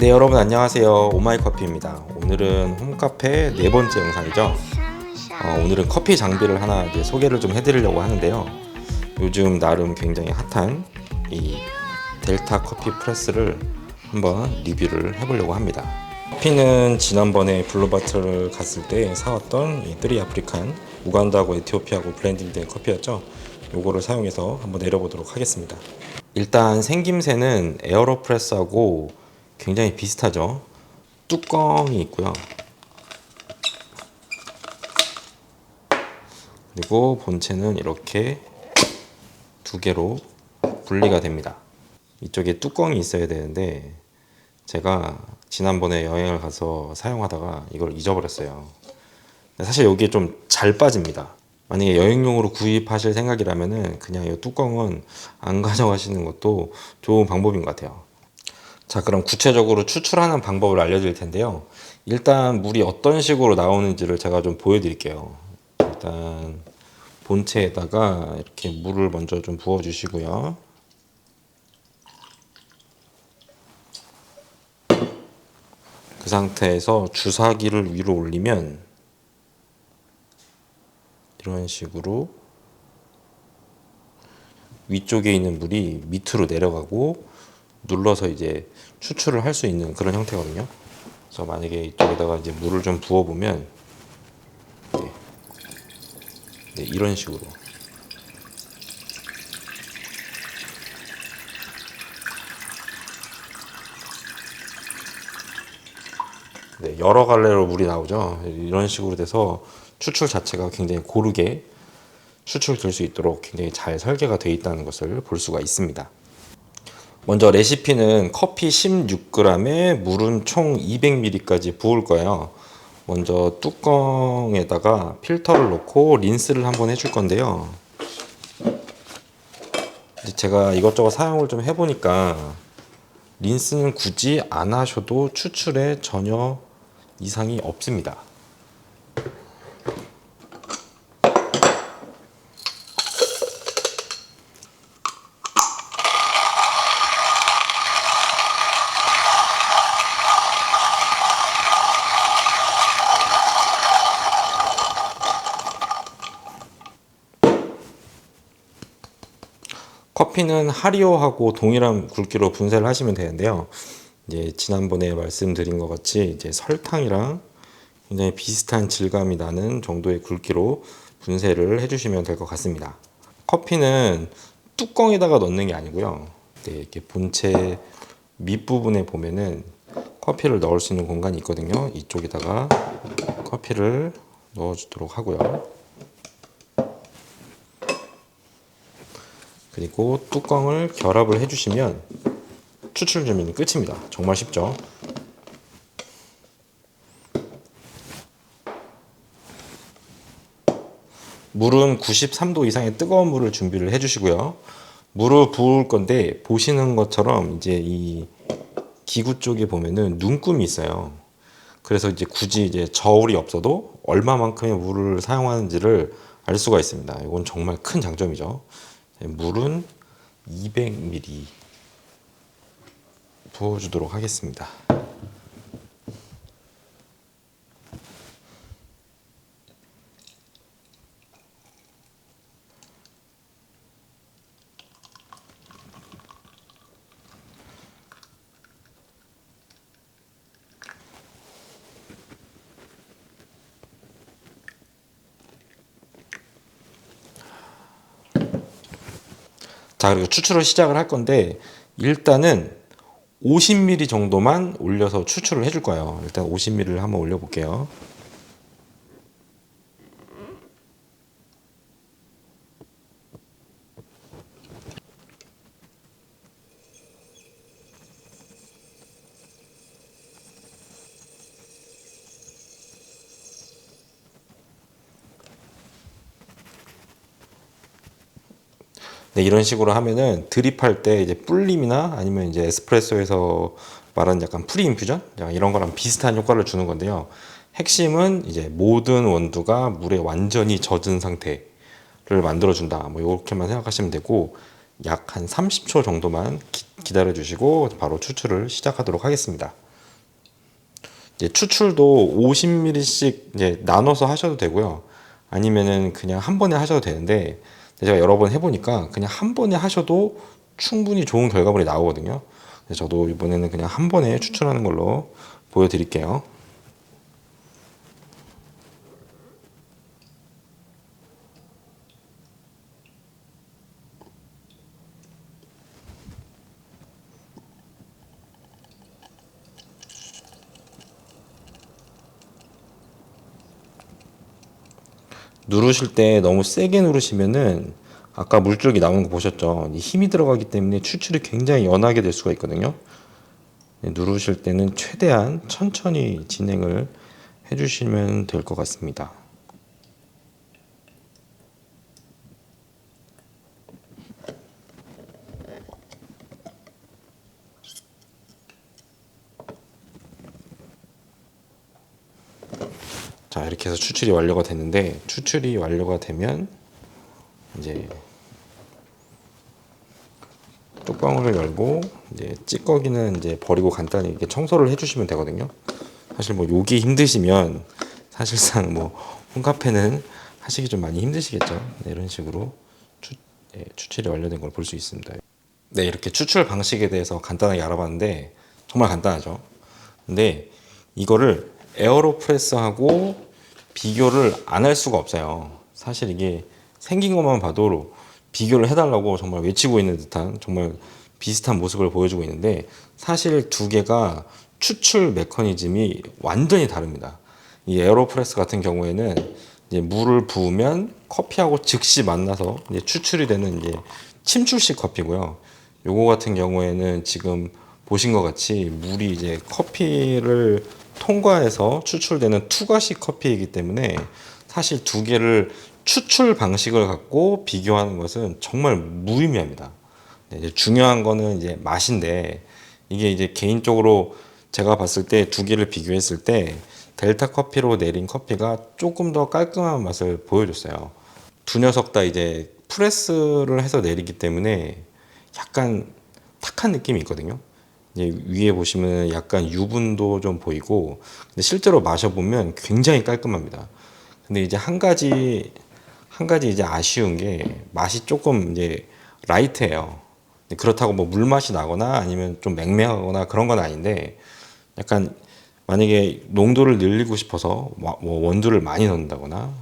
네 여러분 안녕하세요. 오마이커피입니다. 오늘은 홈카페 네 번째 영상이죠. 어, 오늘은 커피 장비를 하나 이제 소개를 좀 해드리려고 하는데요. 요즘 나름 굉장히 핫한 이 델타 커피 프레스를 한번 리뷰를 해보려고 합니다. 커피는 지난번에 블루바트를 갔을 때 사왔던 이 뜨리 아프리칸 우간다하고 에티오피아하고 블렌딩된 커피였죠. 요거를 사용해서 한번 내려보도록 하겠습니다. 일단 생김새는 에어로프레스하고 굉장히 비슷하죠. 뚜껑이 있고요. 그리고 본체는 이렇게 두 개로 분리가 됩니다. 이쪽에 뚜껑이 있어야 되는데 제가 지난번에 여행을 가서 사용하다가 이걸 잊어버렸어요. 사실 여기에 좀 잘 빠집니다. 만약에 여행용으로 구입하실 생각이라면은 그냥 이 뚜껑은 안 가져가시는 것도 좋은 방법인 것 같아요. 자, 그럼 구체적으로 추출하는 방법을 알려드릴 텐데요. 일단 물이 어떤 식으로 나오는지를 제가 좀 보여드릴게요. 일단 본체에다가 이렇게 물을 먼저 좀 부어주시고요. 그 상태에서 주사기를 위로 올리면 이런 식으로 위쪽에 있는 물이 밑으로 내려가고 눌러서 이제 추출을 할 수 있는 그런 형태거든요. 그래서 만약에 이쪽에다가 이제 물을 좀 부어 보면 네. 네, 이런 식으로 네, 여러 갈래로 물이 나오죠. 이런 식으로 돼서 추출 자체가 굉장히 고르게 추출될 수 있도록 굉장히 잘 설계가 되어 있다는 것을 볼 수가 있습니다. 먼저 레시피는 커피 16g에 물은 총 200ml까지 부을 거예요. 먼저 뚜껑에다가 필터를 넣고 린스를 한번 해줄 건데요. 제가 이것저것 사용을 좀 해보니까 린스는 굳이 안 하셔도 추출에 전혀 이상이 없습니다. 커피는 하리오하고 동일한 굵기로 분쇄를 하시면 되는데요. 이제 지난번에 말씀드린 것 같이 이제 설탕이랑 굉장히 비슷한 질감이 나는 정도의 굵기로 분쇄를 해주시면 될 것 같습니다. 커피는 뚜껑에다가 넣는 게 아니고요. 네, 이렇게 본체 밑부분에 보면은 커피를 넣을 수 있는 공간이 있거든요. 이쪽에다가 커피를 넣어주도록 하고요. 그리고 뚜껑을 결합을 해주시면 추출 준비는 끝입니다. 정말 쉽죠? 물은 93도 이상의 뜨거운 물을 준비를 해주시고요. 물을 부을 건데 보시는 것처럼 이제 이 기구 쪽에 보면은 눈금이 있어요. 그래서 이제 굳이 이제 저울이 없어도 얼마만큼의 물을 사용하는지를 알 수가 있습니다. 이건 정말 큰 장점이죠. 물은 200ml 부어주도록 하겠습니다. 자, 그리고 추출을 시작을 할 건데 일단은 50ml 정도만 올려서 추출을 해줄 거예요. 일단 50ml를 한번 올려볼게요. 이런 식으로 하면은 드립할 때 이제 불림이나 아니면 이제 에스프레소에서 말하는 약간 프리 인퓨전 이런 거랑 비슷한 효과를 주는 건데요. 핵심은 이제 모든 원두가 물에 완전히 젖은 상태를 만들어 준다. 뭐 이렇게만 생각하시면 되고 약 한 30초 정도만 기, 기다려 주시고 바로 추출을 시작하도록 하겠습니다. 이제 추출도 50ml씩 이제 나눠서 하셔도 되고요. 아니면은 그냥 한 번에 하셔도 되는데 제가 여러 번 해보니까 그냥 한 번에 하셔도 충분히 좋은 결과물이 나오거든요. 저도 이번에는 그냥 한 번에 추출하는 걸로 보여드릴게요. 누르실 때 너무 세게 누르시면은 아까 물줄기 나오는 거 보셨죠? 이 힘이 들어가기 때문에 추출이 굉장히 연하게 될 수가 있거든요. 네, 누르실 때는 최대한 천천히 진행을 해주시면 될 것 같습니다. 자 이렇게 해서 추출이 완료가 됐는데 추출이 완료가 되면 이제 뚜껑을 열고 이제 찌꺼기는 이제 버리고 간단히 이렇게 청소를 해주시면 되거든요. 사실 뭐 요기 힘드시면 사실상 뭐 홈카페는 하시기 좀 많이 힘드시겠죠. 네, 이런 식으로 추, 예, 추출이 완료된 걸 볼 수 있습니다. 네 이렇게 추출 방식에 대해서 간단하게 알아봤는데 정말 간단하죠. 근데 이거를 에어로프레스하고 비교를 안 할 수가 없어요. 사실 이게 생긴 것만 봐도 비교를 해달라고 정말 외치고 있는 듯한 정말 비슷한 모습을 보여주고 있는데 사실 두 개가 추출 메커니즘이 완전히 다릅니다. 이 에어로프레스 같은 경우에는 물을 부으면 커피하고 즉시 만나서 추출이 되는 침출식 커피고요. 요거 같은 경우에는 지금 보신 것 같이 물이 이제 커피를 통과해서 추출되는 투과식 커피이기 때문에 사실 두 개를 추출 방식을 갖고 비교하는 것은 정말 무의미합니다. 네, 중요한 거는 이제 맛인데 이게 이제 개인적으로 제가 봤을 때 두 개를 비교했을 때 델타 커피로 내린 커피가 조금 더 깔끔한 맛을 보여줬어요. 두 녀석 다 이제 프레스를 해서 내리기 때문에 약간 탁한 느낌이 있거든요. 이제 위에 보시면 약간 유분도 좀 보이고 근데 실제로 마셔보면 굉장히 깔끔합니다. 근데 이제 한 가지 한 가지 이제 아쉬운 게 맛이 조금 이제 라이트해요. 그렇다고 뭐 물맛이 나거나 아니면 좀 맹맹하거나 그런 건 아닌데 약간 만약에 농도를 늘리고 싶어서 뭐 원두를 많이 넣는다거나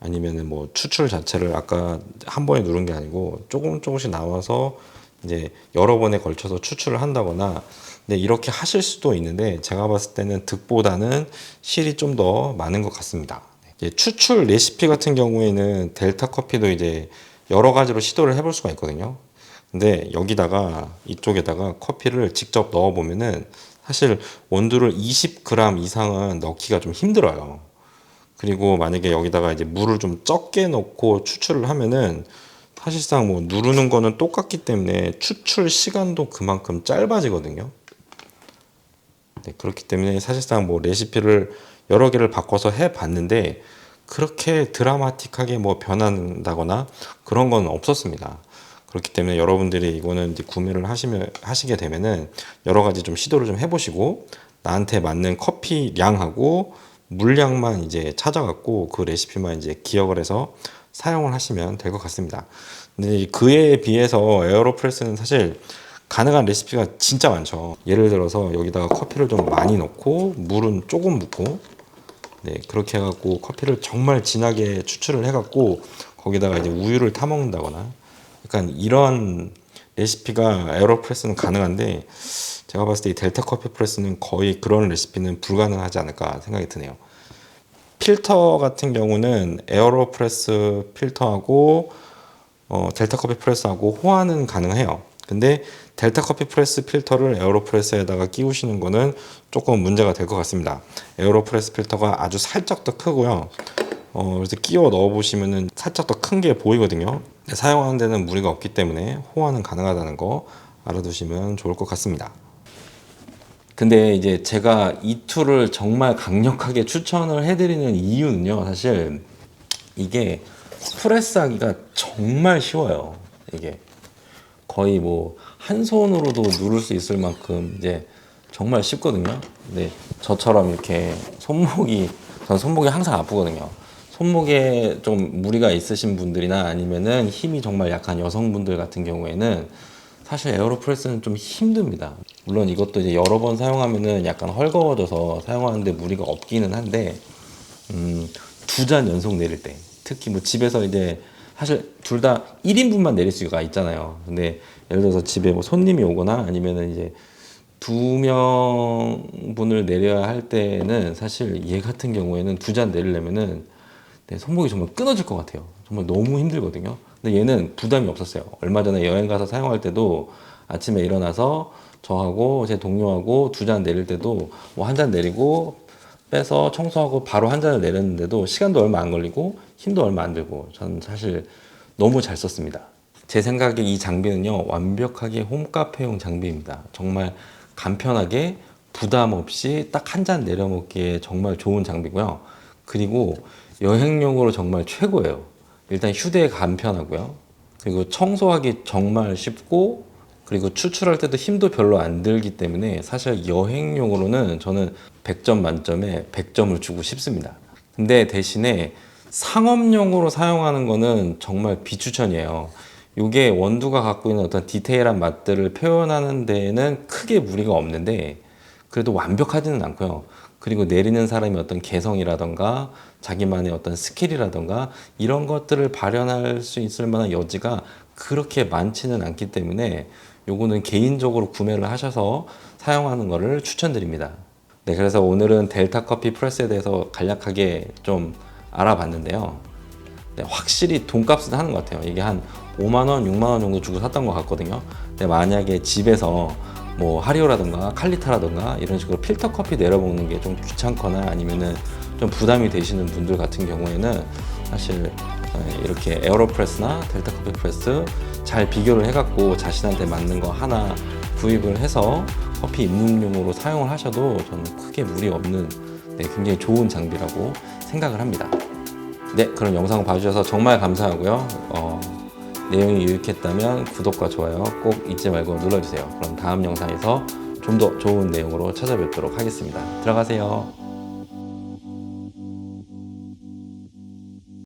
아니면은 뭐 추출 자체를 아까 한 번에 누른 게 아니고 조금 조금씩 나와서 이제 여러 번에 걸쳐서 추출을 한다거나 근데 이렇게 하실 수도 있는데 제가 봤을 때는 득보다는 실이 좀 더 많은 것 같습니다. 추출 레시피 같은 경우에는 델타 커피도 이제 여러 가지로 시도를 해볼 수가 있거든요. 근데 여기다가 이쪽에다가 커피를 직접 넣어 보면은 사실 원두를 20g 이상은 넣기가 좀 힘들어요. 그리고 만약에 여기다가 이제 물을 좀 적게 넣고 추출을 하면은 사실상 뭐 누르는 거는 똑같기 때문에 추출 시간도 그만큼 짧아지거든요. 네, 그렇기 때문에 사실상 뭐 레시피를 여러 개를 바꿔서 해 봤는데 그렇게 드라마틱하게 뭐 변한다거나 그런 건 없었습니다. 그렇기 때문에 여러분들이 이거는 이제 구매를 하시면 하시게 되면은 여러 가지 좀 시도를 좀 해보시고 나한테 맞는 커피 량하고 물량만 이제 찾아갖고 그 레시피만 이제 기억을 해서 사용을 하시면 될 것 같습니다. 근데 그에 비해서 에어로프레스는 사실 가능한 레시피가 진짜 많죠. 예를 들어서 여기다가 커피를 좀 많이 넣고 물은 조금 붓고 네 그렇게 해갖고 커피를 정말 진하게 추출을 해갖고 거기다가 이제 우유를 타 먹는다거나 약간 이런 레시피가 에어로프레스는 가능한데 제가 봤을 때 이 델타 커피 프레스는 거의 그런 레시피는 불가능하지 않을까 생각이 드네요. 필터 같은 경우는 에어로프레스 필터하고 어, 델타 커피 프레스하고 호환은 가능해요. 근데 델타 커피 프레스 필터를 에어로프레스에다가 끼우시는 거는 조금 문제가 될 것 같습니다. 에어로프레스 필터가 아주 살짝 더 크고요. 어, 그래서 끼워 넣어 보시면은 살짝 더 큰 게 보이거든요. 사용하는 데는 무리가 없기 때문에 호환은 가능하다는 거 알아두시면 좋을 것 같습니다. 근데 이제 제가 이 툴을 정말 강력하게 추천을 해드리는 이유는요, 사실 이게 프레스 하기가 정말 쉬워요. 이게 거의 뭐 한 손으로도 누를 수 있을 만큼 이제 정말 쉽거든요. 근데 저처럼 이렇게 손목이 전 손목이 항상 아프거든요. 손목에 좀 무리가 있으신 분들이나 아니면은 힘이 정말 약한 여성분들 같은 경우에는 사실 에어로프레스는 좀 힘듭니다. 물론 이것도 이제 여러 번 사용하면은 약간 헐거워져서 사용하는데 무리가 없기는 한데 음, 두 잔 연속 내릴 때 특히 뭐 집에서 이제 사실 둘 다 1인분만 내릴 수가 있잖아요. 근데 예를 들어서 집에 뭐 손님이 오거나 아니면은 이제 두 명분을 내려야 할 때는 사실 얘 같은 경우에는 두 잔 내리려면은 내 손목이 정말 끊어질 것 같아요. 정말 너무 힘들거든요. 근데 얘는 부담이 없었어요. 얼마 전에 여행 가서 사용할 때도 아침에 일어나서 저하고 제 동료하고 두 잔 내릴 때도 뭐 한 잔 내리고 빼서 청소하고 바로 한 잔을 내렸는데도 시간도 얼마 안 걸리고 힘도 얼마 안 들고 저는 사실 너무 잘 썼습니다. 제 생각에 이 장비는요 완벽하게 홈카페용 장비입니다. 정말 간편하게 부담 없이 딱 한 잔 내려 먹기에 정말 좋은 장비고요. 그리고 여행용으로 정말 최고예요. 일단 휴대에 간편하고요. 그리고 청소하기 정말 쉽고 그리고 추출할 때도 힘도 별로 안 들기 때문에 사실 여행용으로는 저는 100점 만점에 100점을 주고 싶습니다. 근데 대신에 상업용으로 사용하는 거는 정말 비추천이에요. 이게 원두가 갖고 있는 어떤 디테일한 맛들을 표현하는 데에는 크게 무리가 없는데 그래도 완벽하지는 않고요. 그리고 내리는 사람의 어떤 개성이라던가 자기만의 어떤 스킬이라던가 이런 것들을 발현할 수 있을 만한 여지가 그렇게 많지는 않기 때문에 요거는 개인적으로 구매를 하셔서 사용하는 거를 추천드립니다. 네, 그래서 오늘은 델타 커피 프레스에 대해서 간략하게 좀 알아봤는데요. 네, 확실히 돈값은 하는 것 같아요. 이게 한 5만 원, 6만 원 정도 주고 샀던 것 같거든요. 근데 만약에 집에서 뭐 하리오라든가 칼리타라든가 이런 식으로 필터 커피 내려 먹는 게 좀 귀찮거나 아니면은 좀 부담이 되시는 분들 같은 경우에는 사실 어, 이렇게 에어로프레스나 델타 커피 프레스 잘 비교를 해갖고 자신한테 맞는 거 하나 구입을 해서 커피 입문용으로 사용을 하셔도 저는 크게 무리 없는 네, 굉장히 좋은 장비라고 생각을 합니다. 네, 그럼 영상 봐주셔서 정말 감사하고요. 어, 내용이 유익했다면 구독과 좋아요 꼭 잊지 말고 눌러주세요. 그럼 다음 영상에서 좀 더 좋은 내용으로 찾아뵙도록 하겠습니다. 들어가세요.